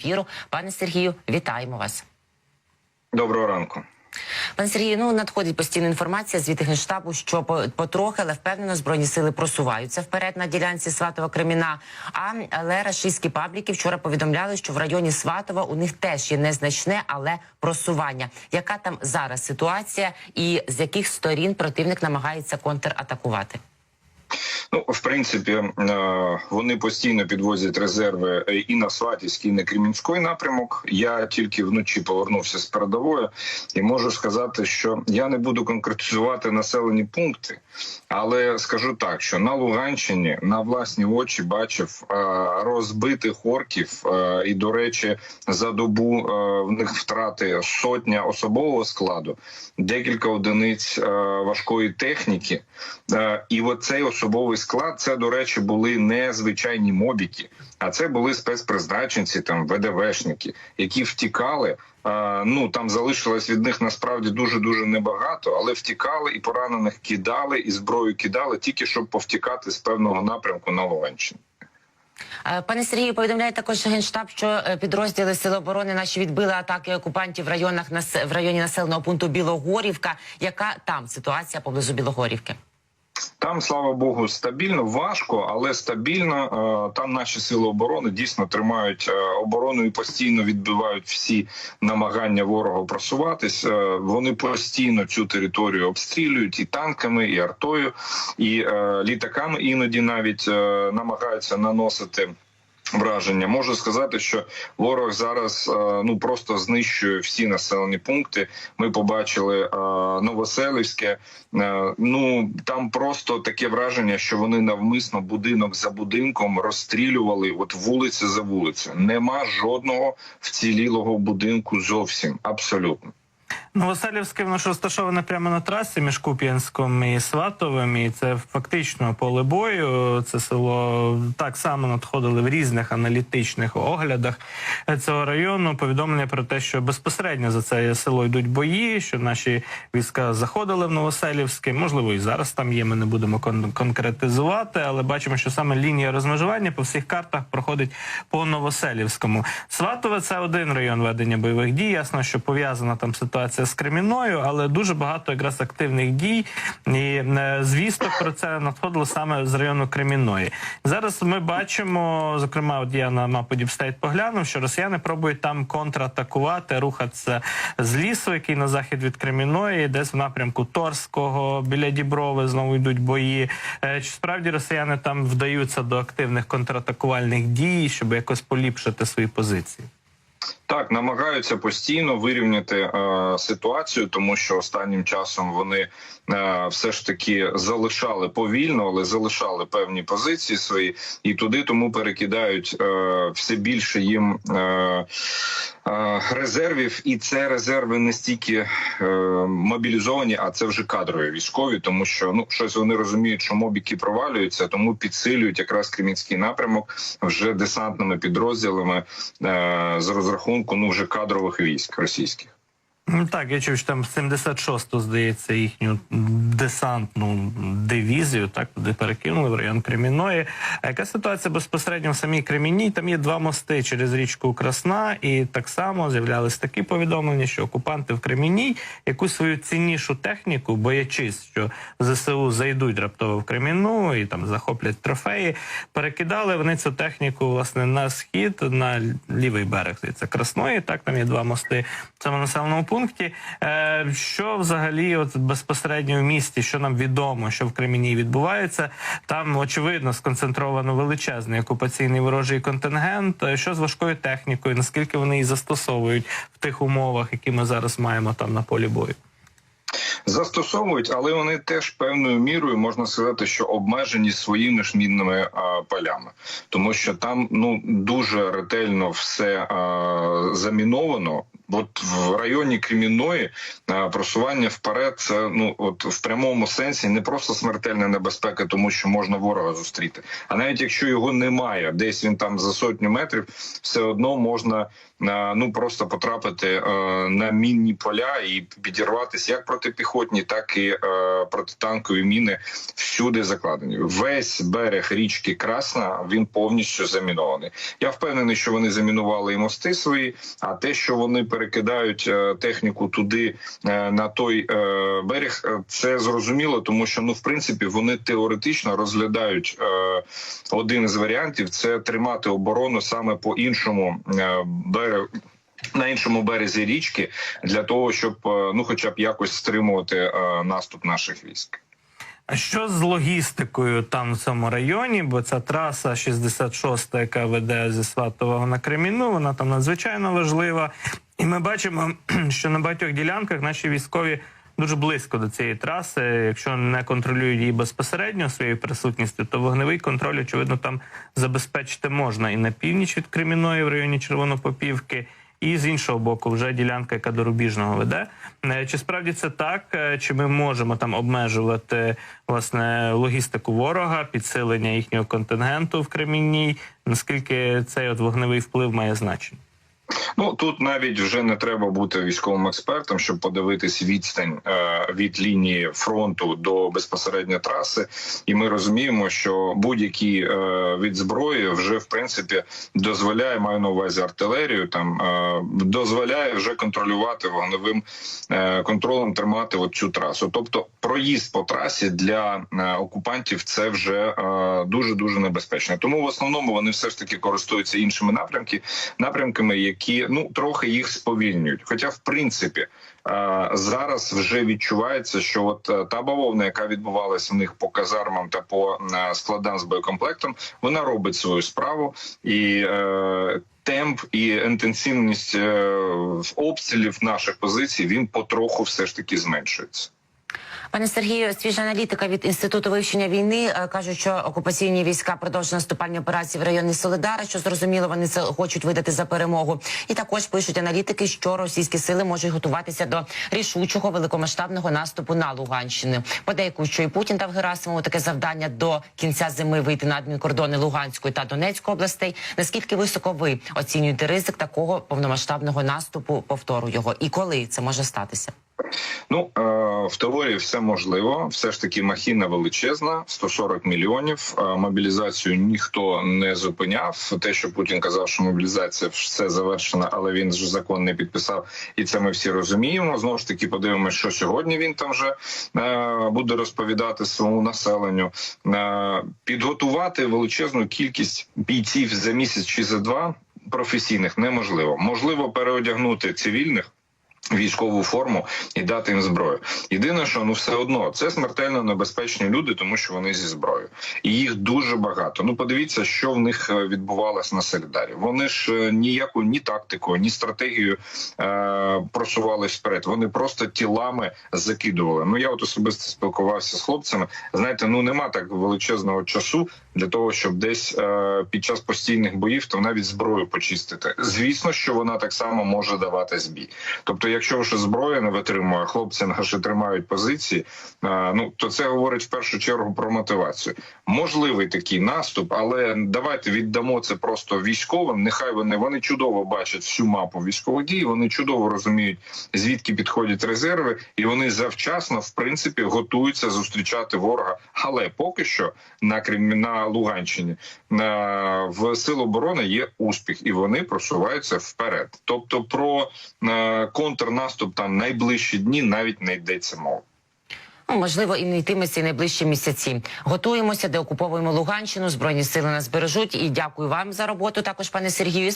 ефіру. Пане Сергію, вітаємо вас. Доброго ранку. Пане Сергію, ну надходить постійна інформація звідти генштабу, що по- потрохи, але впевнено збройні сили просуваються вперед на ділянці Сватова Креміна. А але рашистські пабліки вчора повідомляли, що в районі Сватова у них теж є незначне, але просування. Яка там зараз ситуація, і з яких сторін противник намагається контратакувати? Ну, в принципі, е, вони постійно підвозять резерви е, і на Сватівський, і на Кремінський напрямок. Я тільки вночі повернувся з передової і можу сказати, що я не буду конкретизувати населені пункти, але скажу так, що на Луганщині на власні очі бачив е, розбитих орків, і до речі, за добу в них втрати сотня особового складу, декілька одиниць важкої техніки. І от цей особовий склад, це до речі, були не звичайні мобіки, а це були спецпризначенці, там ВДВшники, які втікали. Е, Ну там залишилось від них насправді дуже дуже небагато, але втікали і поранених кидали, і зброю кидали тільки щоб повтікати з певного напрямку на Луганщині. Е, Пане Сергію, повідомляє також генштаб, що е, підрозділи Сил оборони наші відбили атаки окупантів в районах в районі населеного пункту Білогорівка. Яка там ситуація поблизу Білогорівки? Там, слава Богу, стабільно, важко, але стабільно. Е, Там наші сили оборони дійсно тримають е, оборону і постійно відбивають всі намагання ворога просуватись. Е, Вони постійно цю територію обстрілюють і танками, і артою, і літаками іноді навіть намагаються наносити. Враження можу сказати, що ворог зараз е, ну просто знищує всі населені пункти. Ми побачили е, Новоселівське. Е, Ну там просто таке враження, що вони навмисно будинок за будинком розстрілювали. От вулиця за вулицею. Нема жодного вцілілого будинку зовсім абсолютно. Новоселівське воно ж розташоване прямо на трасі між Куп'янськом і Сватовим, і це фактично поле бою. Це село так само надходили в різних аналітичних оглядах цього району. Повідомлення про те, що безпосередньо за це село йдуть бої, що наші війська заходили в Новоселівське. Можливо, і зараз там є. Ми не будемо кон- конкретизувати, але бачимо, що саме лінія розмежування по всіх картах проходить по Новоселівському. Сватове це один район ведення бойових дій. Ясно, що пов'язана там ситуація з Кремінною, але дуже багато якраз активних дій. І е, звісток про це надходило саме з району Кремінної. Зараз ми бачимо, зокрема, от я на мапу Діпстейт поглянув, що росіяни пробують там контратакувати, рухатися з лісу, який на захід від Кремінної, десь в напрямку Торського, біля Діброви знову йдуть бої. Е, Чи справді росіяни там вдаються до активних контратакувальних дій, щоб якось поліпшити свої позиції? Так, намагаються постійно вирівняти е, ситуацію, тому що останнім часом вони е, все ж таки залишали повільно, але залишали певні позиції свої, і туди тому перекидають е, все більше їм е, е, резервів, і це резерви не стільки е, мобілізовані, а це вже кадрові військові, тому що ну щось вони розуміють, що мобіки провалюються, тому підсилюють якраз Кремінський напрямок вже десантними підрозділами е, з розрахунку ну вже кадрових військ російських. Ну, Так, я чув, що там 76-ту, здається, їхню десантну дивізію, так туди перекинули в район Креміної. А яка ситуація безпосередньо в самій Кремінній? Там є два мости через річку Красна, і так само з'являлись такі повідомлення, що окупанти в Кремінній якусь свою ціннішу техніку, боячись, що ЗСУ зайдуть раптово в Креміну і там захоплять трофеї, перекидали вони цю техніку власне на схід, на лівий берег здається, Красної. Так, там є два мости в цьому населеному пункті. Е, що взагалі, от безпосередньо в місті, що нам відомо, що в Кремінні відбувається, там очевидно сконцентровано величезний окупаційний ворожий контингент. Е, Що з важкою технікою, наскільки вони її застосовують в тих умовах, які ми зараз маємо там на полі бою? Застосовують, але вони теж певною мірою можна сказати, що обмежені своїми ж мінними а, полями, тому що там ну дуже ретельно все а, заміновано. От в районі Кремінної е, просування вперед це ну от в прямому сенсі не просто смертельна небезпека, тому що можна ворога зустріти. А навіть якщо його немає, десь він там за сотню метрів, все одно можна е, ну просто потрапити е, на мінні поля і підірватися як протипіхотні, так і протитанкові міни всюди закладені. Весь берег річки Красна він повністю замінований. Я впевнений, що вони замінували і мости свої. А те, що вони перекидають е, техніку туди е, на той е, берег, це зрозуміло, тому що ну в принципі вони теоретично розглядають один з варіантів це тримати оборону саме по іншому берегу. На іншому березі річки для того, щоб ну, хоча б якось стримувати наступ наших військ. А що з логістикою там в цьому районі? Бо ця траса 66, яка веде зі Сватового на Креміну, вона там надзвичайно важлива. І ми бачимо, що на багатьох ділянках наші військові дуже близько до цієї траси. Якщо не контролюють її безпосередньо своєю присутністю, то вогневий контроль, очевидно, там забезпечити можна і на північ від Креміної в районі Червонопопівки. І з іншого боку, вже ділянка, яка до рубіжного веде. Е, Чи справді це так? Е, Чи ми можемо там обмежувати власне логістику ворога, підсилення їхнього контингенту в Кремінній? Наскільки цей от вогневий вплив має значення? Ну тут навіть вже не треба бути військовим експертом, щоб подивитись відстань е, від лінії фронту до безпосередньо траси, і ми розуміємо, що будь-який е, від зброї вже в принципі дозволяє, маю на увазі артилерію, там е, дозволяє вже контролювати вогневим контролем, тримати от цю трасу. Тобто, проїзд по трасі для окупантів це вже дуже дуже небезпечно. Тому в основному вони все ж таки користуються іншими напрямки, напрямками, які ну трохи їх сповільнюють. Хоча, в принципі, е, зараз вже відчувається, що от е, та бавовна, яка відбувалася в них по казармам та по е, складам з боєкомплектом, вона робить свою справу і. Темп і інтенсивність обстрілів наших позицій він потроху все ж таки зменшується. Пане Сергію, свіжа аналітика від інституту вивчення війни е, кажуть, що окупаційні війська продовжують наступальні операції в районі Солидара. Що зрозуміло, вони це хочуть видати за перемогу. І також пишуть аналітики, що російські сили можуть готуватися до рішучого великомасштабного наступу на Луганщину. Подейкують, що і Путін дав Герасимову таке завдання до кінця зими вийти на адмінкордони Луганської та Донецької областей. Наскільки високо ви оцінюєте ризик такого повномасштабного наступу? Повтору його і коли це може статися? Ну е, в теорії все можливо. Все ж таки махіна величезна, 140 мільйонів. Е, Мобілізацію ніхто не зупиняв. Те, що Путін казав, що мобілізація все завершена, але він ж закон не підписав, і це ми всі розуміємо. Знову ж таки, подивимося, що сьогодні він там вже е, буде розповідати своєму населенню. Підготувати величезну кількість бійців за місяць чи за два професійних неможливо. Можливо, переодягнути цивільних військову форму і дати їм зброю. Єдине, що ну все одно це смертельно небезпечні люди, тому що вони зі зброєю, і їх дуже багато. Ну подивіться, що в них е, відбувалось на Солідарі. Вони ж е, ніяку ні тактикою, ні стратегію е- просувались вперед. Вони просто тілами закидували. Ну я от особисто спілкувався з хлопцями. Знаєте, ну нема так величезного часу для того, щоб десь е- під час постійних боїв то навіть зброю почистити. Звісно, що вона так само може давати збій. Тобто, якщо вже зброя не витримує, хлопці наші тримають позиції. Ну то це говорить в першу чергу про мотивацію. Можливий такий наступ, але давайте віддамо це просто військовим. Нехай вони вони чудово бачать всю мапу військових дій. Вони чудово розуміють звідки підходять резерви, і вони завчасно, в принципі, готуються зустрічати ворога. Але поки що на Крим на Луганщині в сил оборони є успіх, і вони просуваються вперед. Тобто про е, контрнаступ там найближчі дні навіть не йдеться мова. Ну, можливо, і не йтиметься найближчі місяці. Готуємося, деокуповуємо Луганщину. Збройні сили нас бережуть. І дякую вам за роботу. Також, пане Сергію.